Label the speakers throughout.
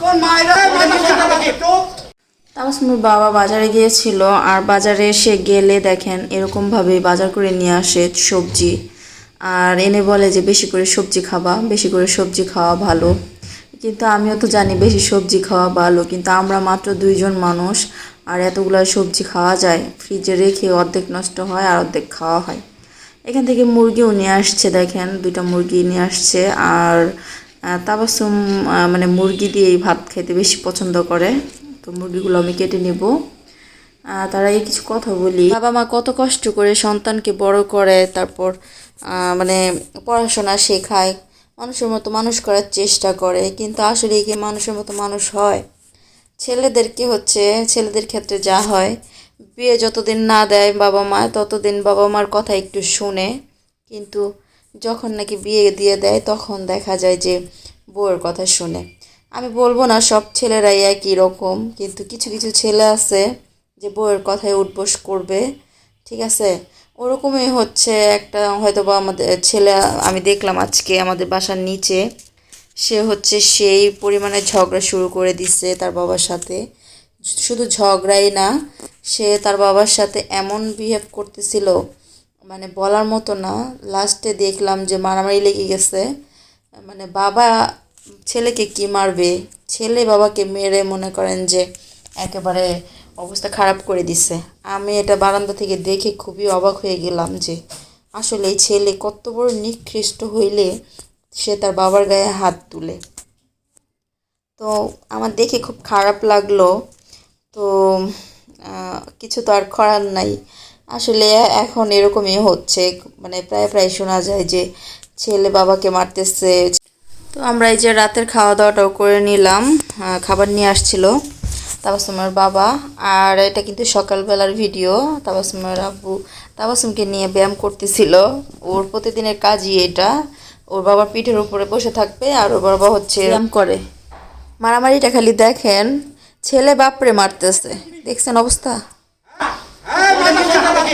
Speaker 1: তোর মায়েরা
Speaker 2: বাবা বাজারে গিয়েছিল আর বাজারে এসে গেলে দেখেন এরকমভাবে বাজার করে নিয়ে আসে সবজি। আর এনে বলে যে বেশি করে সবজি খাবা, বেশি করে সবজি খাওয়া ভালো। কিন্তু আমিও তো জানি বেশি সবজি খাওয়া ভালো, কিন্তু আমরা মাত্র দুইজন মানুষ আর এতগুলো সবজি খাওয়া যায়। ফ্রিজে রেখে অর্ধেক নষ্ট হয় আর অর্ধেক খাওয়া হয়। এখান থেকে মুরগিও নিয়ে আসছে দেখেন, দুইটা মুরগি নিয়ে আসছে। আর তাবাসুম মানে মুরগি দিয়েই ভাত খেতে বেশি পছন্দ করে। তো মুরগিগুলো আমি কেটে নেব। তার আগে কিছু কথা বলি। বাবা মা কত কষ্ট করে সন্তানকে বড় করে, তারপর মানে পড়াশোনা শেখায়। মানুষের মতো মানুষ করার চেষ্টা করে, কিন্তু আসলে কি মানুষের মতো মানুষ হয়? ছেলেদেরকে হচ্ছে? ছেলেদের ক্ষেত্রে যা হয়। বিয়ে যতদিন না দেয় বাবা মা, ততদিন বাবা মার কথা একটু শুনে। কিন্তু যখন নাকি বিয়ে দিয়ে দেয়, তখন দেখা যায় যে বউয়ের কথা শুনে। আমি বলব না, সব ছেলেরাই একই রকম, কিন্তু কিছু কিছু ছেলে আছে যে বউয়ের কথায় উঠবোস করবে, ঠিক আছে? ওরকমই হচ্ছে একটা হয়তো বা আমাদের ছেলে, আমি দেখলাম আজকে আমাদের বাসার নিচে, সে হচ্ছে সেই পরিমাণে ঝগড়া শুরু করে দিচ্ছে তার বাবার সাথে। শুধু ঝগড়াই না, সে তার বাবার সাথে এমন বিহেভ করতেছিল মানে বলার মতো না। লাস্টে দেখলাম যে মারামারি লেগে গেছে। মানে বাবা, ছেলেকে কি মারবে? ছেলে বাবাকে মেরে মনে করেন যে একেবারে অবস্থা খারাপ করে দিছে। আমি এটা বারান্দা থেকে দেখে খুবই অবাক হয়ে গেলাম যে আসলে এই ছেলে কত বড় নিকৃষ্ট হইলে সে তার বাবার গায়ে হাত তুলে। তো আমার দেখে খুব খারাপ লাগল। তো কিছু তো আর করার নাই। আসলে এখন এরকমই হচ্ছে মানে প্রায় প্রায় শোনা যায় যে ছেলে বাবাকে মারতেছে। তো আমরা এই যে রাতের খাওয়া দাওয়াটাও করে নিলাম খাবার নিয়ে আসছিল তাবাসুমের বাবা। আর এটা কিন্তু সকালবেলার ভিডিও তাবাসুমের আব্বু তাবাসুমকে নিয়ে ব্যায়াম করতেছিল। ওর প্রতিদিনের কাজই এটা। ওর বাবার পিঠের উপরে বসে থাকবে আর ওর বাবা হচ্ছে ব্যায়াম করে। মারামারিটা খালি দেখেন ছেলে বাপরে মারতেছে। দেখছেন অবস্থা?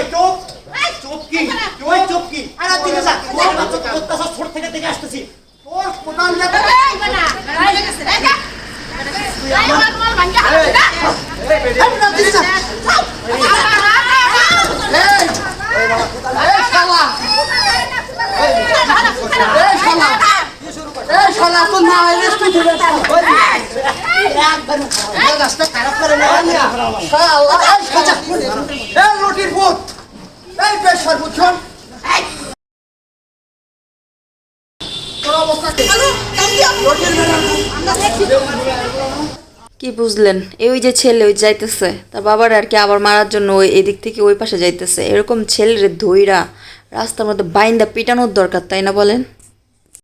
Speaker 1: চুপ চুপ কি তুই চুপ কি আরে তুই যা তোর বাচ্চা অত্যাচার ছোট থেকে দেখে আসতেছি তোর কোটাল যাবে এই শালা তোর মা এর তুই ধরে একবার রাস্তা খারাপ করে না এই সাজা এই লটির ভূত এই পেশার বুঝছন
Speaker 2: কি বুঝলেন? এই ওই যে ছেলে ওই যাইতেছে, তার বাবার আর কি আবার মারার জন্য ওই এদিক থেকে ওই পাশে যাইতেছে। এরকম ছেলের ধইরা রাস্তার মধ্যে বাইন্দা পিটানোর দরকার, তাই না বলেন?